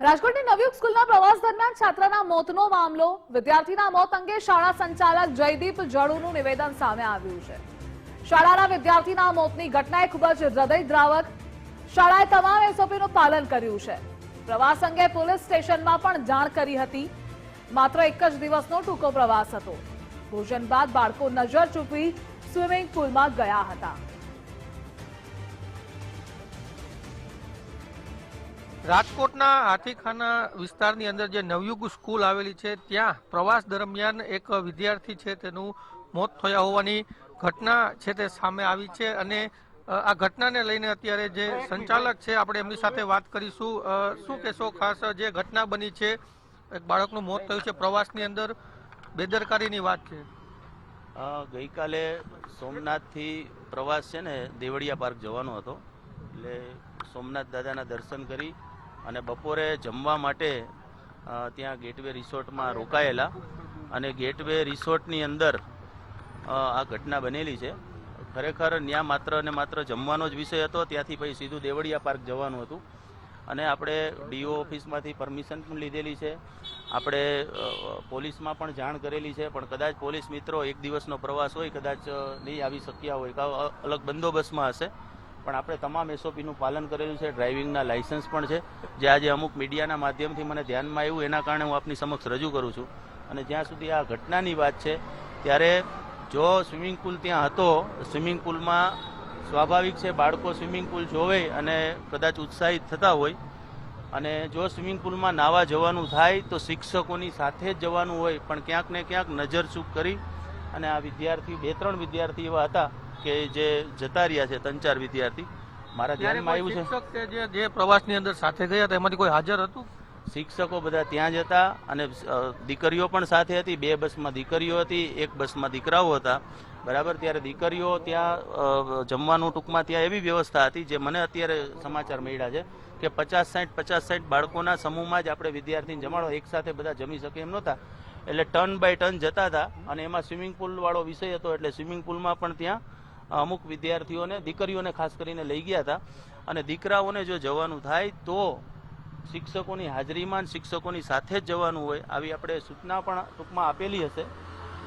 રાજકોટની નવયુગ સ્કૂલના પ્રવાસ દરમિયાન છાત્રના મોતનો મામલો, વિદ્યાર્થીના મોત અંગે શાળા સંચાલક જયદીપ જડુનું નિવેદન સામે આવ્યું છે. શાળાના વિદ્યાર્થીના મોતની ઘટનાએ ખૂબ જ હૃદયદ્રાવક શાળાએ તમામ એસઓપીનું પાલન કર્યું છે. પ્રવાસ અંગે પોલીસ સ્ટેશનમાં પણ જાણ કરી હતી. માત્ર એક જ દિવસનો ટૂંકો પ્રવાસ હતો. ભોજન બાદ બાળકો નજર ચૂકવી સ્વિમિંગ પુલમાં ગયા હતા. રાજકોટના હાથીખાના વિસ્તારની અંદર જે નવયુગ સ્કૂલ આવેલી છે, ત્યાં પ્રવાસ દરમિયાન એક વિદ્યાર્થી છે તેનું મોત થયા હોવાની ઘટના છે તે સામે આવી છે અને આ ઘટનાને લઈને અત્યારે જે સંચાલક છે, આપણે એમની સાથે વાત કરીશું. શું કહેશો? ખાસ જે ઘટના બની છે, એક બાળકનું મોત થયું છે, પ્રવાસની અંદર બેદરકારીની વાત છે. ગઈકાલે સોમનાથથી પ્રવાસ છે ને, દેવળિયા પાર્ક જવાનો હતો. એટલે સોમનાથ દાદાના દર્શન કરી અને બપોરે જમવા માટે ત્યાં ગેટવે રિસોર્ટમાં રોકાયેલા. અને ગેટવે રિસોર્ટની અંદર આ ઘટના બનેલી છે. ખરેખર ત્યાં માત્ર અને માત્ર જમવાનો જ વિષય હતો, ત્યાંથી પછી સીધું દેવળિયા પાર્ક જવાનું હતું. અને આપણે ડીઓ ઓફિસમાંથી પરમિશન પણ લીધેલી છે. આપણે પોલીસમાં પણ જાણ કરેલી છે, પણ કદાચ પોલીસ મિત્રો એક દિવસનો પ્રવાસ હોય, કદાચ નહીં આવી શક્યા હોય અલગ બંદોબસ્તમાં હશે. પણ આપણે તમામ એસઓપીનું પાલન કરેલું છે. ડ્રાઇવિંગના લાઇસન્સ પણ છે. જે આજે અમુક મીડિયાના માધ્યમથી મને ધ્યાનમાં આવ્યું, એના કારણે હું આપની સમક્ષ રજૂ કરું છું. અને જ્યાં સુધી આ ઘટનાની વાત છે, ત્યારે જો સ્વિમિંગ પુલ ત્યાં હતો, સ્વિમિંગ પુલમાં સ્વાભાવિક છે, બાળકો સ્વિમિંગ પુલ જોવે અને કદાચ ઉત્સાહિત થતા હોય. અને જો સ્વિમિંગ પુલમાં નાવા જવાનું થાય, તો શિક્ષકોની સાથે જ જવાનું હોય. પણ ક્યાંક ને ક્યાંક નજર ચૂક કરી અને આ વિદ્યાર્થી, બે ત્રણ વિદ્યાર્થી એવા હતા કે જે જતા રહ્યા છે ત્રણ ચાર વિદ્યાર્થી મારા ધ્યાનમાં આવ્યું છે. શિક્ષક જે જે પ્રવાસની અંદર સાથે ગયા હતા એમાંથી કોઈ હાજર હતું? શિક્ષકો બધા ત્યાં જ હતા અને દીકરીઓ પણ સાથે હતી બે બસમાં દીકરીઓ હતી એક બસમાં દીકરાઓ હતા. બરાબર ત્યારે દીકરીઓ ત્યાં જમવાનું ટૂંકમાં ત્યાં એવી વ્યવસ્થા હતી જે મને અત્યારે સમાચાર મળ્યા છે કે પચાસ સાઠ પચાસ સાઠ બાળકોના સમૂહમાં જ આપણે વિદ્યાર્થીને જમાડો એક સાથે બધા જમી શકે એમ નહોતા. એટલે ટર્ન બાય ટર્ન જતા હતા અને એમાં સ્વિમિંગ પુલવાળો વિષય હતો એટલે સ્વિમિંગ પુલમાં પણ ત્યાં અમુક વિદ્યાર્થીઓને, દીકરીઓને ખાસ કરીને લઈ ગયા હતા. અને દીકરાઓને જો જવાનું થાય, તો શિક્ષકોની હાજરીમાં શિક્ષકોની સાથે જ જવાનું હોય, આવી આપણે સૂચના પણ ટૂંકમાં આપેલી હશે.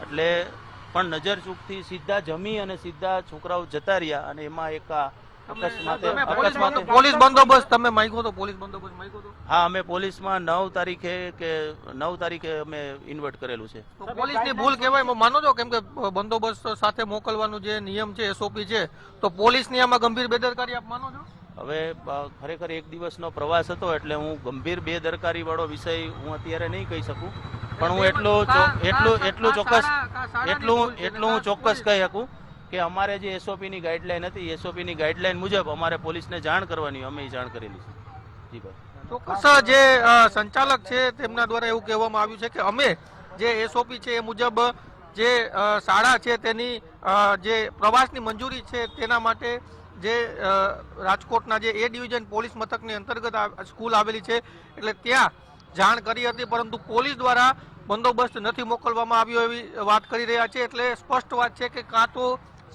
એટલે પણ નજર ચૂકથી સીધા જમી અને સીધા છોકરાઓ જતા રહ્યા અને એમાં એક આ અકસ્માતે પોલીસ અકસ્માતે બંદો- પોલીસ બંદોબસ્ત તમે માંગ્યો તો પોલીસ બંદોબસ્ત માંગ્યો તો? હા અમે પોલીસમાં નવ તારીખે કે નવ તારીખે અમે ઇન્વર્ટ કરેલું છે. પોલીસની ભૂલ કહેવાય માનો છો કેમ કે બંદોબસ્ત સાથે મોકલવાનું જે નિયમ છે એસઓપી છે તો પોલીસની આમાં ગંભીર બેદરકારી આપ માનો છો? હવે ખરેખર એક દિવસનો પ્રવાસ હતો એટલે હું ગંભીર બેદરકારી વાળો વિષય હું અત્યારે નહીં કહી શકું. પણ હું એટલું એટલું એટલું ચોક્કસ એટલું એટલું હું ચોક્કસ. કહી શકું. કે અમારે જે એસઓપીની ગાઈડલાઈન હતી એસઓપીની ગાઈડલાઈન મુજબ અમારે પોલીસને જાણ કરવાની અમે જાણ કરેલી છે. જી ચોક્કસ જે સંચાલક છે, તેમના દ્વારા એવું કહેવામાં આવ્યું છે કે અમે જે એસઓપી છે એ મુજબ જે શાળા છે તેની જે પ્રવાસની મંજૂરી છે તેના માટે જે રાજકોટના જે એ ડિવિઝન પોલીસ મથકની અંતર્ગત સ્કૂલ આવેલી છે, એટલે ત્યાં જાણ કરી હતી, પરંતુ પોલીસ દ્વારા બંદોબસ્ત નથી મોકલવામાં આવ્યો એવી વાત કરી રહ્યા છે, એટલે સ્પષ્ટ વાત છે કે કાં તો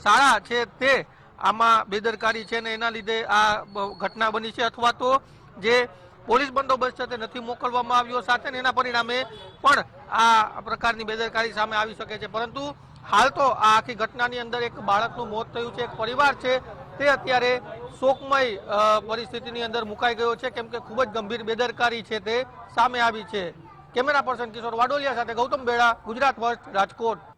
શાળા છે તે આમાં બેદરકારી છે ને એના લીધે આ ઘટના બની છે અથવા તો જે પોલીસ બંદોબસ્ત છે નથી મોકલવામાં આવ્યો સાથે એના પરિણામે પણ આ પ્રકારની બેદરકારી સામે આવી શકે છે. પરંતુ હાલ તો આ આખી ઘટનાની અંદર એક બાળકનું મોત થયું છે, એક પરિવાર છે, તે અત્યારે શોકમય પરિસ્થિતિની અંદર મુકાઈ ગયો છે. કેમ કે ખૂબ જ ગંભીર બેદરકારી છે તે સામે આવી છે. કેમેરા પર્સન કિશોર વાડોલિયા સાથે ગૌતમ બેડા, ગુજરાત ફર્સ્ટ રાજકોટ.